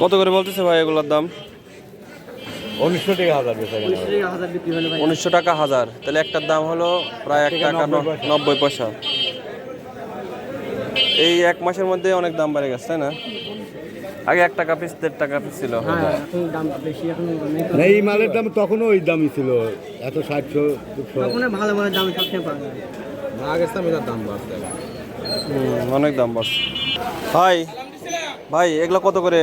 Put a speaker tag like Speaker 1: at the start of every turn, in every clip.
Speaker 1: কত করে বলতেছে ভাই এগুলোর দাম?
Speaker 2: উনিশশো টাকা হাজার
Speaker 1: উনিশশো টাকা হাজার তাহলে একটার দাম হলো প্রায় এক
Speaker 2: টাকা নব্বই পয়সা।
Speaker 1: এই এক মাসের মধ্যে অনেক দাম বেড়ে গেছে তাই না? আগে এক টাকা পিস দেড় টাকা পিস ছিল
Speaker 3: হ্যাঁ দাম
Speaker 2: এই মালের দাম তখনও ওই দামই ছিল এত ষাটশো দুশো
Speaker 3: ভালো ভালো দাম পাওয়া যায়।
Speaker 1: হুম, অনেক দাম বস ভাই ভাই এগুলো কত করে?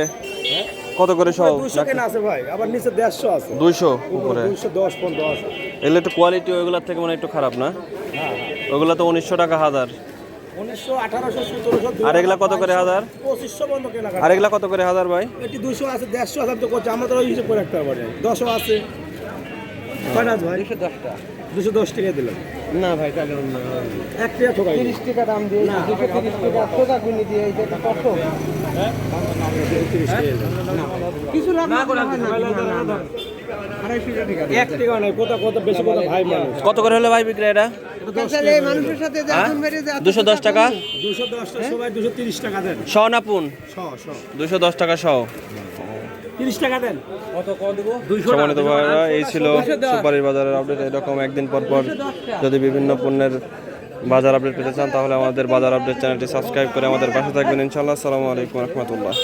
Speaker 1: কত করে সব?
Speaker 2: দুশো কেনা আছে ভাই আবার নিচে দেড়শো আছে।
Speaker 1: দুইশো উপরে।
Speaker 2: দুশো দশ পনেরো আছে।
Speaker 1: এগুলো একটু কোয়ালিটি ওইগুলোর থেকে মানে একটু খারাপ না? ওগুলো তো উনিশশো টাকা হাজার।
Speaker 2: উনিশশো আঠারোশো সতেরোশো
Speaker 1: আর এগুলা কত করে হাজার?
Speaker 2: পঁচিশশো বন্ধ কেনা
Speaker 1: আর এগুলা কত করে হাজার ভাই?
Speaker 2: এটি দুশো আছে দেড়শো হাজার তো করছে আমরা তো ওই হিসেব করে রাখতে পারব না। দশও আছে। কয়টা আছে ভাই? দুশো দশ টাকা দিলাম।
Speaker 3: না ভাই তাহলে
Speaker 2: এক টাকা ঠকাই
Speaker 3: তিরিশ টাকা দাম দিয়ে দুশো তিরিশ টাকা কিনে দিয়ে এই কত কিছু লাভ না করে
Speaker 2: এক টাকা নয় কত কত বেশি কত? ভাই মানুষ।
Speaker 1: কত করে হলো ভাই বিক্রি এটা?
Speaker 3: এই মানুষের সাথে
Speaker 1: হ্যাঁ? দুশো দশ টাকা?
Speaker 2: দুশো দশটা সবাই দুশো তিরিশ টাকা দেন।
Speaker 1: শ না পুন দুশো দশ টাকা শ
Speaker 2: তিরিশ টাকা দেন।
Speaker 1: সম্মানিত ভাইরা এই ছিল সুপারির বাজারের আপডেট এরকম একদিন পর পর যদি বিভিন্ন পণ্যের বাজার আপডেট পেতে চান তাহলে আমাদের বাজার আপডেট চ্যানেলটি সাবস্ক্রাইব করে আমাদের পাশে থাকবেন। ইনশাল্লাহ আসসালামু আলাইকুম রহমতুল্লাহ।